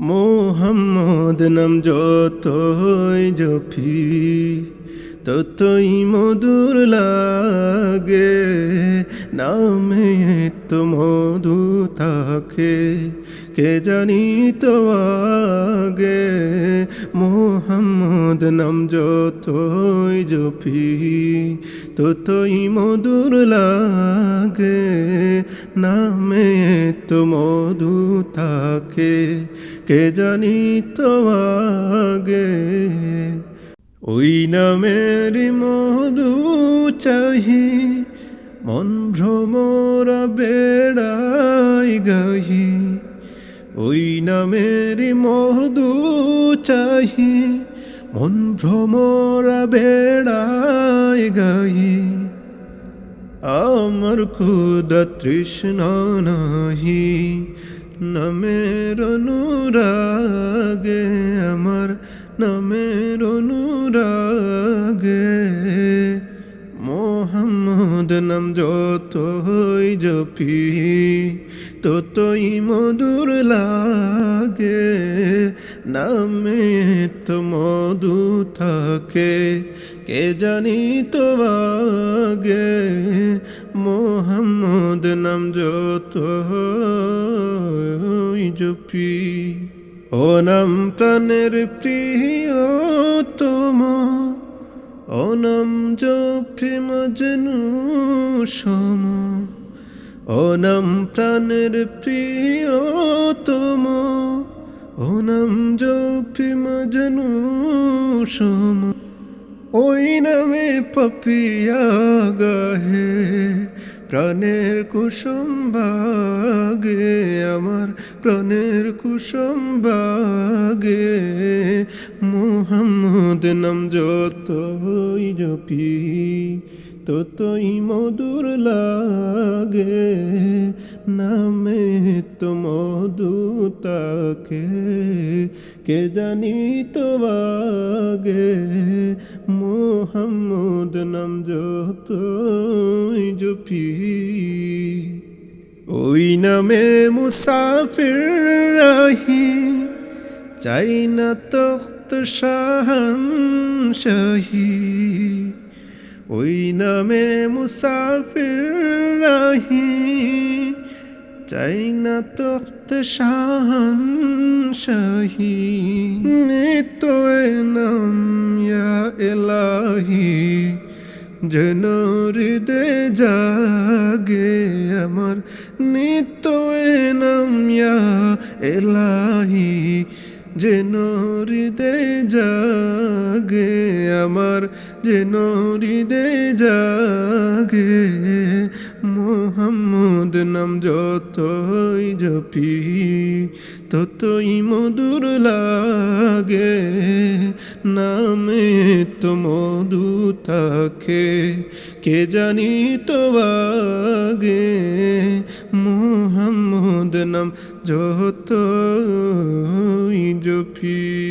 মোহাম্মদ নাম যতই জপি ততই মধুর লাগে, নামে তো মধু থাকে, কে জানি তো আগে? মোহাম্মদ নাম যতই জপি, ততই মধুর লাগে, নামে তো মধু থাকে, কে জানি তো আগে? ওই নামের মধু চাহি, মন ভ্রমরা বেড়াই গাহি। ওই নামের মধু চাহি, মন ভ্রমরা বেড়াই গাহি। আমার ক্ষুদা তৃষ্ণা নাহি, নামের অনুরাগে আমার নামের অনুরাগে মোহাম্মদ নাম যতই জপি, ততই মধুর লাগে। নামে তো মধু থাকে, কে জানি তো আগে। মোহাম্মদ নাম যতই জপি। ও নাম প্রাণের প্রিয় তোমার অনম প্রেম জনু সম অনম প্রাণের প্রিয় তম অনম প্রেম জনু সম। ওই নামে পপিয়া গাহে প্রাণের কুসুম বাগে আমার প্রাণের কুসুম বাগে। মোহাম্মদ নাম ততই মধুর লাগে, নামে তো মধু কে জানি তো বাগে মোহাম্মদ নাম যতই জপি। ওই নামে মুসাফির রাহি, চাই না তখ্ত শাহান শাহী ওই নামে মুসাফির রাহি, চাই না তখ্ত শাহান শাহী নিত নাম এলাহি, যেন হৃদয় জাগে আমার। নিত এলাহি যেন হৃদয় জাগে আমার যেন হৃদয় জাগে মোহাম্মদ নাম যতই জপি, ততই মধুর লাগে, নামে তো মধু থাকে, কে জানি তো আগে মোহাম্মদ নাম যতই জপি